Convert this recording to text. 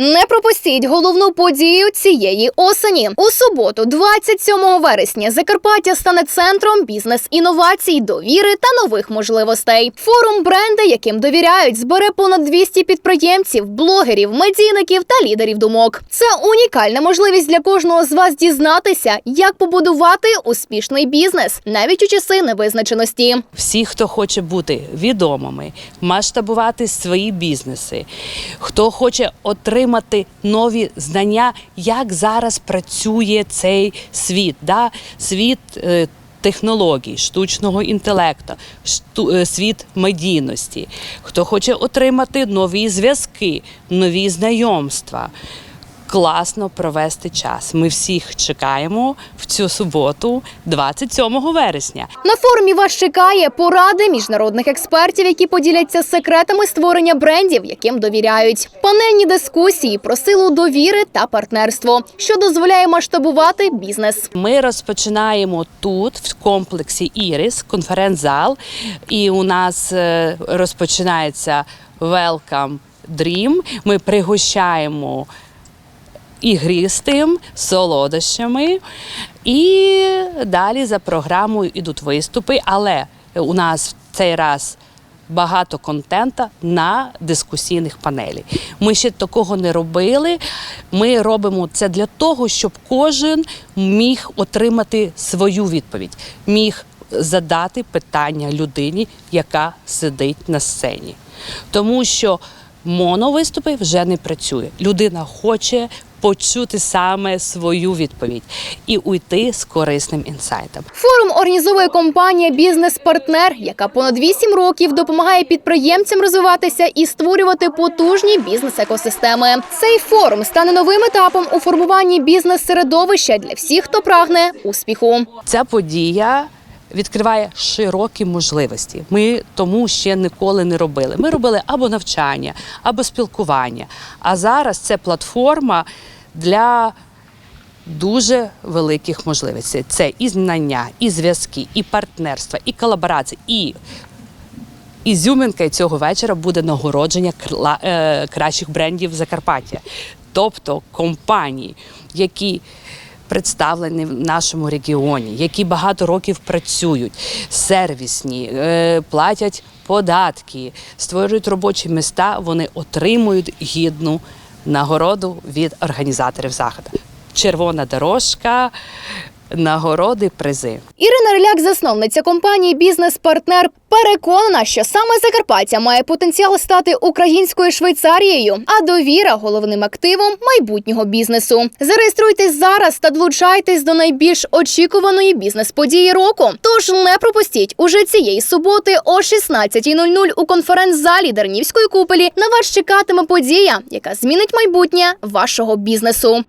Не пропустіть головну подію цієї осені. У суботу, 27 вересня, Закарпаття стане центром бізнес-інновацій, довіри та нових можливостей. Форум бренди, яким довіряють, збере понад 200 підприємців, блогерів, медійників та лідерів думок. Це унікальна можливість для кожного з вас дізнатися, як побудувати успішний бізнес, навіть у часи невизначеності. Всі, хто хоче бути відомими, масштабувати свої бізнеси, хто хоче отримати нові знання, як зараз працює цей світ, да? світ. е, Технологій, штучного інтелекту, шту- е, світ медійності, хто хоче отримати нові зв'язки, нові знайомства, класно провести час. Ми всіх чекаємо в цю суботу, 27 вересня. На форумі вас чекає поради міжнародних експертів, які поділяться секретами створення брендів, яким довіряють. Панельні дискусії про силу довіри та партнерство, що дозволяє масштабувати бізнес. Ми розпочинаємо тут, в комплексі Ірис, конференц-зал, і у нас е, розпочинається Welcome Dream. Ми пригощаємо ігристим, солодощами. І далі за програмою йдуть виступи, але у нас в цей раз багато контента на дискусійних панелі. Ми ще такого не робили. Ми робимо це для того, щоб кожен міг отримати свою відповідь, міг задати питання людині, яка сидить на сцені. Тому що моновиступи вже не працює. Людина хоче почути саме свою відповідь і уйти з корисним інсайтом. Форум організовує компанія Бізнес-партнер, яка понад 8 років допомагає підприємцям розвиватися і створювати потужні бізнес-екосистеми. Цей форум стане новим етапом у формуванні бізнес-середовища для всіх, хто прагне успіху. Ця подія відкриває широкі можливості. Ми тому ще ніколи не робили. Ми робили або навчання, або спілкування. А зараз це платформа для дуже великих можливостей. Це і знання, і зв'язки, і партнерства, і колаборації, і ізюминкою цього вечора буде нагородження е, кращих брендів Закарпаття, тобто компанії, які представлені в нашому регіоні, які багато років працюють, сервісні, е, платять податки, створюють робочі міста, вони отримують гідну нагороду від організаторів заходу. Червона дорожка, нагороди, призи. Ірина Риляк, засновниця компанії Бізнес-партнер, переконана, що саме Закарпаття має потенціал стати українською Швейцарією, а довіра головним активом майбутнього бізнесу. Зареєструйтесь зараз та долучайтесь до найбільш очікуваної бізнес-події року. Тож не пропустіть уже цієї суботи о 16.00 у конференц-залі Дернівської куполі. На вас чекатиме подія, яка змінить майбутнє вашого бізнесу.